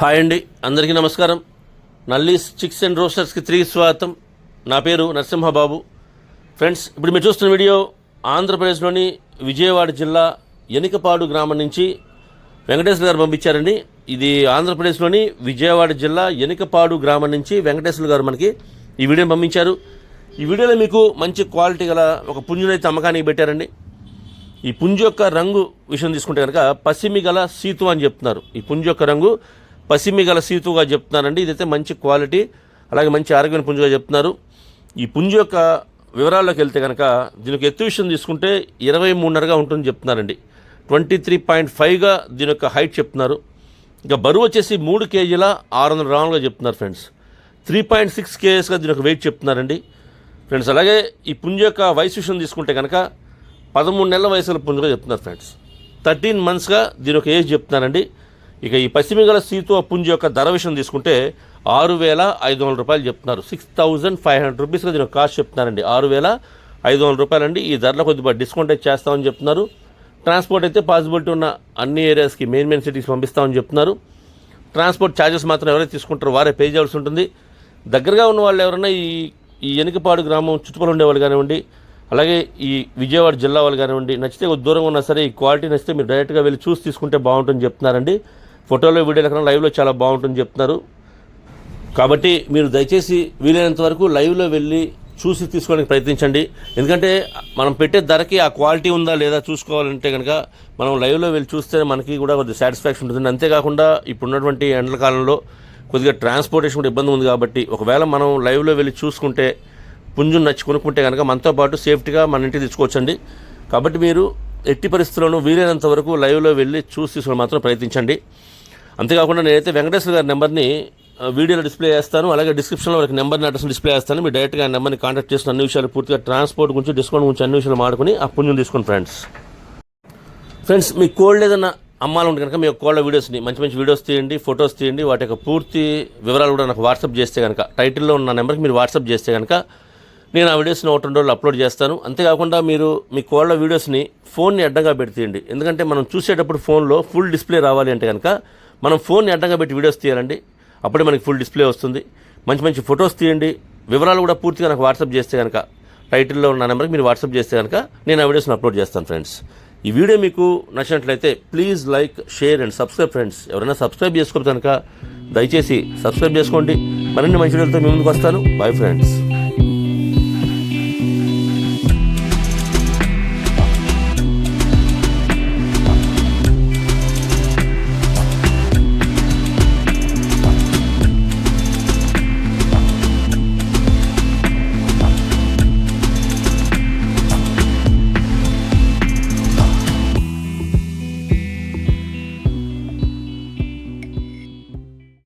Hi అండి అందరికీ నమస్కారం. నల్లీస్ చిక్స్ అండ్ రోస్టర్స్కి తిరిగి స్వాగతం. నా పేరు నరసింహబాబు. ఫ్రెండ్స్ ఇప్పుడు మీరు చూస్తున్న వీడియో ఆంధ్రప్రదేశ్లోని విజయవాడ జిల్లా ఎనికపాడు గ్రామం నుంచి వెంకటేశ్వర గారు పంపించారండి. ఇది ఆంధ్రప్రదేశ్లోని విజయవాడ జిల్లా ఎనికపాడు గ్రామం నుంచి వెంకటేశ్వర గారు మనకి ఈ వీడియోని పంపించారు. ఈ వీడియోలో మీకు మంచి క్వాలిటీ గల ఒక పుంజునైతే అమ్మకానికి పెట్టారండి. ఈ పుంజు యొక్క రంగు విషయం తీసుకుంటే కనుక పసిమి గల సీతు అని చెప్తున్నారు. ఈ పుంజు యొక్క రంగు పసిమి గల సీతుగా చెప్తున్నారండి. ఇదైతే మంచి క్వాలిటీ అలాగే మంచి ఆరోగ్యమైన పుంజుగా చెప్తున్నారు. ఈ పుంజు యొక్క వివరాల్లోకి వెళ్తే కనుక దీనికి ఎత్తు విషయం తీసుకుంటే ఇరవై మూడున్నరగా ఉంటుందని చెప్తున్నారండి. ట్వంటీ త్రీ పాయింట్ ఫైవ్గా దీని యొక్క హైట్ చెప్తున్నారు. ఇంకా బరువు వచ్చేసి మూడు కేజీల ఆరు వందల గ్రాములుగా చెప్తున్నారు ఫ్రెండ్స్. త్రీ పాయింట్ సిక్స్ కేజెస్గా దీని యొక్క వెయిట్ చెప్తున్నారండి. ఫ్రెండ్స్ అలాగే ఈ పుంజు యొక్క వయసు విషయం తీసుకుంటే కనుక పదమూడు నెలల వయసుల పుంజుగా చెప్తున్నారు ఫ్రెండ్స్. థర్టీన్ మంత్స్గా దీని ఒక ఏజ్ చెప్తున్నారండి. ఇక ఈ పశ్చిమ గల సీతో పుంజు యొక్క ధర విషయం తీసుకుంటే ఆరు వేల ఐదు వందల రూపాయలు చెప్తున్నారు. సిక్స్ థౌజండ్ ఫైవ్ హండ్రెడ్ రూపీస్గా దీని కాస్ట్ చెప్తున్నారండి. ఆరు వేల ఐదు వందల రూపాయలండి. ఈ ధరలో కొద్దిగా డిస్కౌంట్ అయితే చేస్తామని చెప్తున్నారు. ట్రాన్స్పోర్ట్ అయితే పాసిబిలిటీ ఉన్న అన్ని ఏరియాస్కి మెయిన్ మెయిన్ సిటీస్ పంపిస్తామని చెప్తున్నారు. ట్రాన్స్పోర్ట్ ఛార్జెస్ మాత్రం ఎవరైతే తీసుకుంటారో వారే పే చేయాల్సి ఉంటుంది. దగ్గరగా ఉన్న వాళ్ళు ఎవరైనా ఈ ఈ వెనుకపాడు గ్రామం చుట్టుపక్కల ఉండేవాళ్ళు కానివ్వండి అలాగే ఈ విజయవాడ జిల్లా వాళ్ళు కానివ్వండి నచ్చితే కొద్ది దూరంగా ఉన్నా సరే ఈ క్వాలిటీ నచ్చితే మీరు డైరెక్ట్గా వెళ్ళి చూసి తీసుకుంటే బాగుంటుందని చెప్తున్నారండి. ఫోటోలో వీడియోల కన్నా లైవ్లో చాలా బాగుంటుందని చెప్తున్నారు. కాబట్టి మీరు దయచేసి వీలైనంత వరకు లైవ్లో వెళ్ళి చూసి తీసుకోవడానికి ప్రయత్నించండి. ఎందుకంటే మనం పెట్టే ధరకి ఆ క్వాలిటీ ఉందా లేదా చూసుకోవాలంటే కనుక మనం లైవ్లో వెళ్ళి చూస్తే మనకి కూడా కొద్దిగా సాటిస్ఫాక్షన్ ఉంటుంది. అంతేకాకుండా ఇప్పుడున్నటువంటి ఎండల కాలంలో కొద్దిగా ట్రాన్స్పోర్టేషన్ కూడా ఇబ్బంది ఉంది కాబట్టి ఒకవేళ మనం లైవ్లో వెళ్ళి చూసుకుంటే పుంజుని నచ్చి కొనుక్కుంటే కనుక మనతో పాటు సేఫ్టీగా మన ఇంటికి తీసుకోవచ్చండి. కాబట్టి మీరు ఎట్టి పరిస్థితుల్లోనూ వీలైనంత వరకు లైవ్లో వెళ్ళి చూసి తీసుకుని మాత్రం ప్రయత్నించండి. అంతేకాకుండా నేనైతే వెంకటేశ్వర గారి నెంబర్ని వీడియోలో డిస్ప్లే చేస్తాను అలాగే డిస్క్రిప్షన్లో వారికి నెంబర్ని అడ్రస్ డిస్ప్లే చేస్తాను. మీరు డైరెక్ట్గా ఆ నెంబర్ని కాంటాక్ట్ చేసిన అన్ని విషయాలు పూర్తిగా ట్రాన్స్పోర్ట్ గురించి డిస్కౌంట్ గురించి అన్ని విషయాలు మాడుకుని ఆ పుణ్యం తీసుకోండి ఫ్రెండ్స్. ఫ్రెండ్స్ మీ కోల్డ్ ఏదైనా అమ్మాలంటే కనుక మీ కోళ్ళ వీడియోస్ని మంచి మంచి వీడియోస్ తీయండి ఫొటోస్ తీయండి వాటి యొక్క పూర్తి వివరాలు కూడా నాకు వాట్సాప్ చేస్తే కనుక టైటిల్లో ఉన్న నెంబర్కి మీరు వాట్సాప్ చేస్తే కనుక నేను ఆ వీడియోస్ని ఒకటి రెండు రోజులు అప్లోడ్ చేస్తాను. అంతేకాకుండా మీరు మీ కోళ్ళ వీడియోస్ని ఫోన్ని అడ్డంగా పెడితేయండి ఎందుకంటే మనం చూసేటప్పుడు ఫోన్లో ఫుల్ డిస్ప్లే రావాలి అంటే కనుక మనం ఫోన్ని అడ్డంగా పెట్టి వీడియోస్ తీయాలండి. అప్పుడే మనకి ఫుల్ డిస్ప్లే వస్తుంది. మంచి మంచి ఫొటోస్ తీయండి. వివరాలు కూడా పూర్తిగా నాకు వాట్సాప్ చేస్తే కనుక టైటిల్లో ఉన్న నెంబర్కి మీరు వాట్సాప్ చేస్తే కనుక నేను ఆ వీడియోస్ని అప్లోడ్ చేస్తాను ఫ్రెండ్స్. ఈ వీడియో మీకు నచ్చినట్లయితే please like share and subscribe friends. ఎవరైనా సబ్స్క్రైబ్ చేసుకోవచ్చు కనుక దయచేసి సబ్స్క్రైబ్ చేసుకోండి. మరిన్ని మంచి వీడియోలతో మీ ముందుకు వస్తాను. Bye friends.